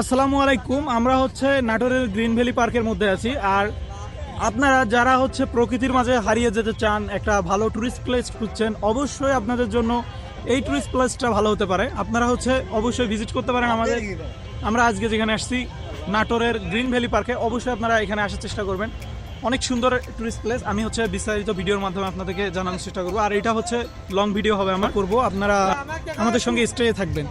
আসসালামু আলাইকুম, আমরা হচ্ছে নাটোরের গ্রিন ভ্যালি পার্কের মধ্যে আছি। আর আপনারা যারা হচ্ছে প্রকৃতির মাঝে হারিয়ে যেতে চান, একটা ভালো টুরিস্ট প্লেস খুঁজছেন, অবশ্যই আপনাদের জন্য এই টুরিস্ট প্লেসটা ভালো হতে পারে। আপনারা হচ্ছে অবশ্যই ভিজিট করতে পারেন আমাদের। আমরা আজকে যেখানে আসছি, নাটোরের গ্রিন ভ্যালি পার্কে, অবশ্যই আপনারা এখানে আসার চেষ্টা করবেন। অনেক সুন্দর টুরিস্ট প্লেস আমি হচ্ছে বিস্তারিত ভিডিওর মাধ্যমে আপনাদেরকে জানানোর চেষ্টা করব। আর এটা হচ্ছে লং ভিডিও হবে, আমরা করব। আপনারা আমাদের সঙ্গে স্টে থাকবেন।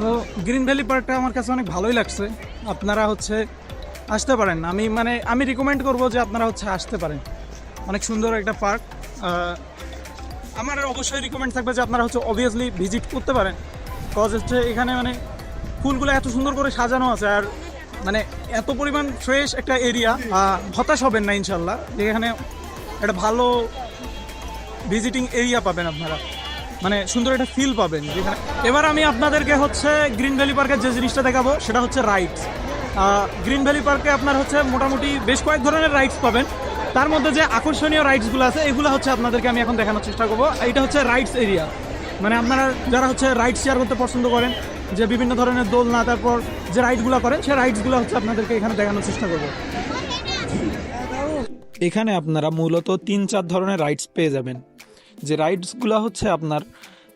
তো গ্রিন ভ্যালি পার্কটা আমার কাছে অনেক ভালোই লাগছে। আপনারা হচ্ছে আসতে পারেন। আমি মানে আমি রিকমেন্ড করব যে আপনারা হচ্ছে আসতে পারেন। অনেক সুন্দর একটা পার্ক আমার অবশ্যই রিকমেন্ড থাকবে যে আপনারা হচ্ছে অবভিয়াসলি ভিজিট করতে পারেন। কজ হচ্ছে এখানে মানে ফুলগুলো এত সুন্দর করে সাজানো আছে আর মানে এত পরিমাণ ফ্রেশ একটা এরিয়া হতাশ হবেন না ইনশাল্লাহ। এখানে একটা ভালো ভিজিটিং এরিয়া পাবেন আপনারা। মানে সুন্দর একটা ফিল পাবেন। যেখানে এবার আমি আপনাদেরকে হচ্ছে গ্রিন ভ্যালি পার্কের যে জিনিসটা দেখাবো, সেটা হচ্ছে রাইডস গ্রিন ভ্যালি পার্কে আপনার হচ্ছে মোটামুটি বেশ কয়েক ধরনের রাইডস পাবেন। তার মধ্যে যে আকর্ষণীয় রাইডসগুলো আছে, এগুলো হচ্ছে আপনাদেরকে আমি এখন দেখানোর চেষ্টা করব। এইটা হচ্ছে রাইডস এরিয়া মানে আপনারা যারা হচ্ছে রাইড শেয়ার করতে পছন্দ করেন, যে বিভিন্ন ধরনের দোলনা, তারপর যে রাইডগুলো করেন সেই রাইডসগুলো হচ্ছে আপনাদেরকে এখানে দেখানোর চেষ্টা করব। এখানে আপনারা মূলত তিন চার ধরনের রাইডস পেয়ে যাবেন। যে রাইডসগুলো হচ্ছে আপনার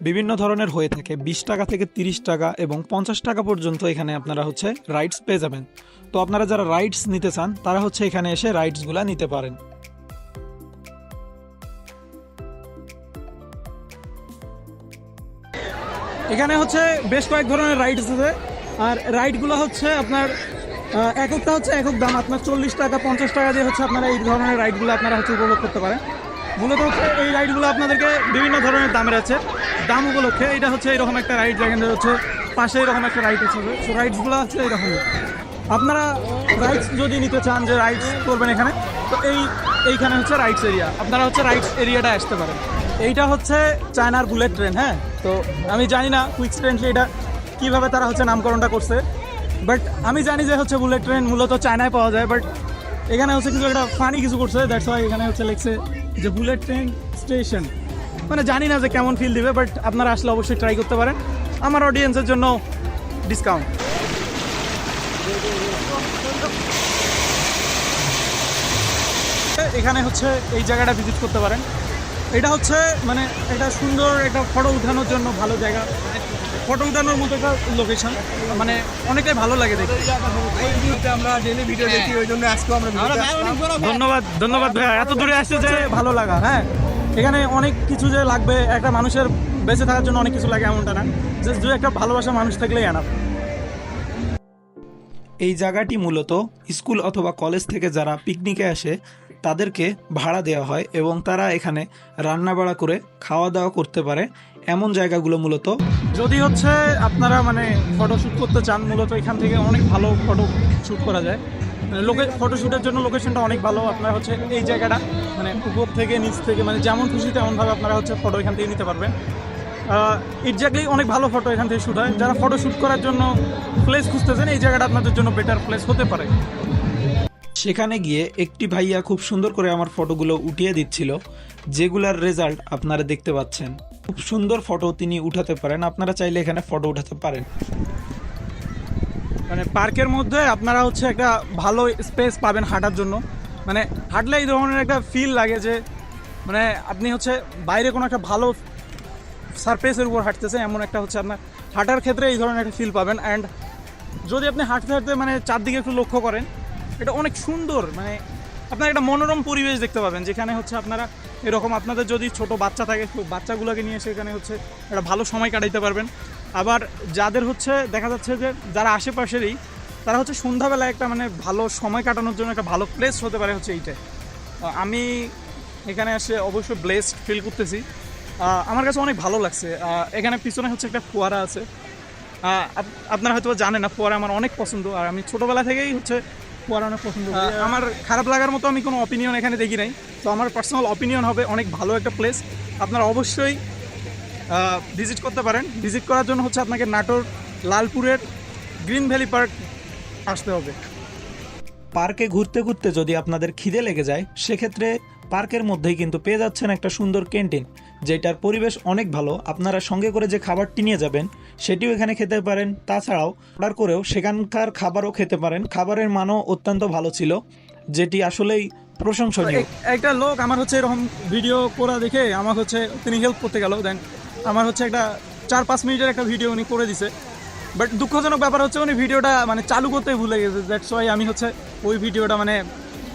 বিভিন্ন ধরনের হয়ে থাকে, বিশ টাকা থেকে তিরিশ টাকা এবং পঞ্চাশ টাকা পর্যন্ত এখানে আপনারা হচ্ছে রাইডস পেয়ে যাবেন। তো আপনারা যারা রাইডস নিতে চান, তারা হচ্ছে এখানে এসে রাইডসগুলো নিতে পারেন। এখানে হচ্ছে বেশ কয়েক ধরনের রাইডস আছে। আর রাইডগুলো হচ্ছে আপনার এককটা হচ্ছে একক দাম, আপনার চল্লিশ টাকা, পঞ্চাশ টাকা দিয়ে হচ্ছে আপনারা এই ধরনের রাইডগুলো আপনারা হচ্ছে উপভোগ করতে পারেন। মূলত হচ্ছে এই রাইডগুলো আপনাদেরকে বিভিন্ন ধরনের দামের আছে। দাম উপলক্ষে এটা হচ্ছে এরকম একটা রাইড যেখানে হচ্ছে পাশে এরকম একটা রাইড আছে। সো রাইডসগুলো হচ্ছে এরকম। আপনারা রাইডস যদি নিতে চান যে রাইডস করবেন এখানে, তো এই এইখানে হচ্ছে রাইডস এরিয়া। আপনারা হচ্ছে রাইডস এরিয়াটা আসতে পারেন। এইটা হচ্ছে চায়নার বুলেট ট্রেন হ্যাঁ? তো আমি জানি না কুইক ট্রেনলি এটা, কীভাবে তারা হচ্ছে নামকরণটা করছে। বাট আমি জানি যে হচ্ছে বুলেট ট্রেন মূলত চায়নায় পাওয়া যায়, বাট এখানে হচ্ছে কিছু একটা ফানি কিছু করছে দ্যাটস ওয়াই এখানে হচ্ছে লিখছে যে বুলেট ট্রেন স্টেশন মানে জানি না যে কেমন ফিল দিবে বাট আপনারা আসলে অবশ্যই ট্রাই করতে পারেন। আমার অডিয়েন্সের জন্য ডিসকাউন্ট এখানে হচ্ছে এই জায়গাটা ভিজিট করতে পারেন। এটা হচ্ছে মানে একটা সুন্দর একটা ফটো উঠানোর জন্য ভালো জায়গা। ফটো উঠানোর মতো একটা লোকেশন মানে অনেকটাই ভালো লাগে দেখতে। আমরা ডেলি ভিডিও দেখি ওই জন্য আজকেও আমরা ধন্যবাদ ধন্যবাদ ভাইয়া। এত দূরে আসছে যে ভালো লাগা হ্যাঁ। এখানে অনেক কিছু যে লাগবে একটা মানুষের বেঁচে থাকার জন্য অনেক কিছু লাগে এমনটা না। যে দু একটা ভালোবাসা মানুষ থাকলেই আনা এই জায়গাটি মূলত স্কুল অথবা কলেজ থেকে যারা পিকনিকে আসে তাদেরকে ভাড়া দেওয়া হয় এবং তারা এখানে রান্না বাড়া করে খাওয়া দাওয়া করতে পারে। এমন জায়গাগুলো মূলত? যদি হচ্ছে আপনারা মানে ফটো শ্যুট করতে চান মূলত এখান থেকে অনেক ভালো ফটো শ্যুট করা যায়। মানে লোকে ফটোশ্যুটের জন্য লোকেশনটা অনেক ভালো। আপনারা হচ্ছে এই জায়গাটা মানে উপর থেকে নিচ থেকে মানে যেমন খুশি তেমনভাবে আপনারা হচ্ছে ফটো এখান থেকে নিতে পারবেন। এক্স্যাক্টলি অনেক ভালো ফটো এখান থেকে শ্যুট হয়। যারা ফটো শ্যুট করার জন্য প্লেস খুঁজতেছেন এই জায়গাটা আপনাদের জন্য বেটার প্লেস হতে পারে। সেখানে গিয়ে একটি ভাইয়া খুব সুন্দর করে আমার ফটোগুলো উঠিয়ে দিচ্ছিল যেগুলার রেজাল্ট আপনারা দেখতে পাচ্ছেন। খুব সুন্দর ফটো তিনি উঠাতে পারেন। আপনারা চাইলে এখানে ফটো উঠাতে পারেন। মানে পার্কের মধ্যে আপনারা হচ্ছে একটা ভালো স্পেস পাবেন হাঁটার জন্য। মানে হাঁটলে এই ধরনের একটা ফিল লাগে যে মানে আপনি হচ্ছে বাইরে কোনো একটা ভালো সারফেসের উপর হাঁটতেছে এমন একটা হচ্ছে আপনার হাঁটার ক্ষেত্রে এই ধরনের একটা ফিল পাবেন। অ্যান্ড যদি আপনি হাঁটতে হাঁটতে মানে চারদিকে একটু লক্ষ্য করেন, এটা অনেক সুন্দর মানে আপনার একটা মনোরম পরিবেশ দেখতে পাবেন, যেখানে হচ্ছে আপনারা এরকম আপনাদের যদি ছোট বাচ্চা থাকে বাচ্চাগুলোকে নিয়ে সেখানে হচ্ছে একটা ভালো সময় কাটাইতে পারবেন। আবার যাদের হচ্ছে দেখা যাচ্ছে যে যারা আশেপাশেরই তারা হচ্ছে সন্ধ্যাবেলায় একটা মানে ভালো সময় কাটানোর জন্য একটা ভালো প্লেস হতে পারে হচ্ছে এইটাই। আহ, আমি এখানে এসে অবশ্যই ব্লেসড ফিল করতেছি। আমার কাছে অনেক ভালো লাগছে। এখানে পিছনে হচ্ছে একটা ফোয়ারা আছে। আপনারা হয়তো জানেন না ফোয়ারা আমার অনেক পছন্দ। আর আমি ছোটোবেলা থেকেই হচ্ছে পছন্দ করি। আমার খারাপ লাগার মতো আমি কোনো অপিনিয়ন এখানে দেখি নাই। তো আমার পার্সোনাল অপিনিয়ন হবে অনেক ভালো একটা প্লেস আপনারা অবশ্যই ভিজিট করতে পারেন। ভিজিট করার জন্য হচ্ছে আপনাকে নাটোর লালপুরের গ্রিন ভ্যালি পার্ক আসতে হবে। পার্কে ঘুরতে ঘুরতে যদি আপনাদের খিদে লেগে যায় সেক্ষেত্রে পার্কের মধ্যেই কিন্তু পেয়ে যাচ্ছেন একটা সুন্দর ক্যান্টিন যেটার পরিবেশ অনেক ভালো। আপনারা সঙ্গে করে যে খাবারটি নিয়ে যাবেন সেটিও এখানে খেতে পারেন। তাছাড়াও অর্ডার করেও সেখানকার খাবারও খেতে পারেন। খাবারের মানও অত্যন্ত ভালো ছিল, যেটি আসলেই প্রশংসনীয়। একটা লোক আমার হচ্ছে এরকম ভিডিও করা দেখে আমার হচ্ছে তিনি হেল্প করতে গেল। দেন আমার হচ্ছে একটা চার, পাঁচ মিনিটের একটা ভিডিও উনি করে দিছে। বাট দুঃখজনক ব্যাপার হচ্ছে উনি ভিডিওটা মানে চালু করতে ভুলে গেছে। দ্যাটস ওয়াই আমি হচ্ছে ওই ভিডিওটা মানে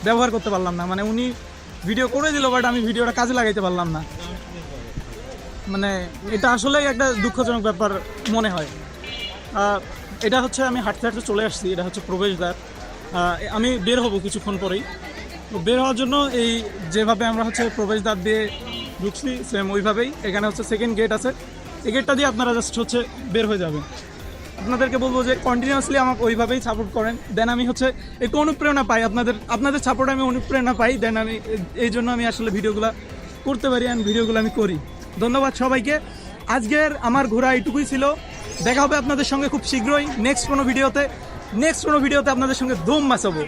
ব্যবহার করতে পারলাম না। মানে উনি ভিডিও করে দিল বাট আমি ভিডিওটা কাজে লাগাইতে পারলাম না। মানে এটা আসলেই একটা দুঃখজনক ব্যাপার মনে হয়। এটা হচ্ছে আমি হাঁটতে হাঁটতে চলে আসছি, এটা হচ্ছে প্রবেশদ্বার। আমি বের হব কিছুক্ষণ পরেই। তো বের হওয়ার জন্য এই যেভাবে আমরা হচ্ছে প্রবেশদ্বার দিয়ে ঢুকছি সেম ওইভাবেই। এখানে হচ্ছে সেকেন্ড গেট আছে। এই গেটটা দিয়ে আপনারা জাস্ট হচ্ছে বের হয়ে যাবেন। আপনাদেরকে বলব যে কন্টিনিউয়াসলি আমাকে ওইভাবেই সাপোর্ট করেন। দেন আমি হচ্ছে একটু অনুপ্রেরণা পাই আপনাদের আপনাদের সাপোর্ট আমি অনুপ্রেরণা পাই। দেন আমি এই জন্য আমি আসলে ভিডিওগুলো করতে পারি অ্যান্ড ভিডিওগুলো আমি করি। ধন্যবাদ সবাইকে। আজকের আমার ঘোরা এটুকুই ছিল। দেখা হবে আপনাদের সঙ্গে খুব শীঘ্রই নেক্সট কোনো ভিডিওতে নেক্সট কোনো ভিডিওতে আপনাদের সঙ্গে ধুম মাচাবো।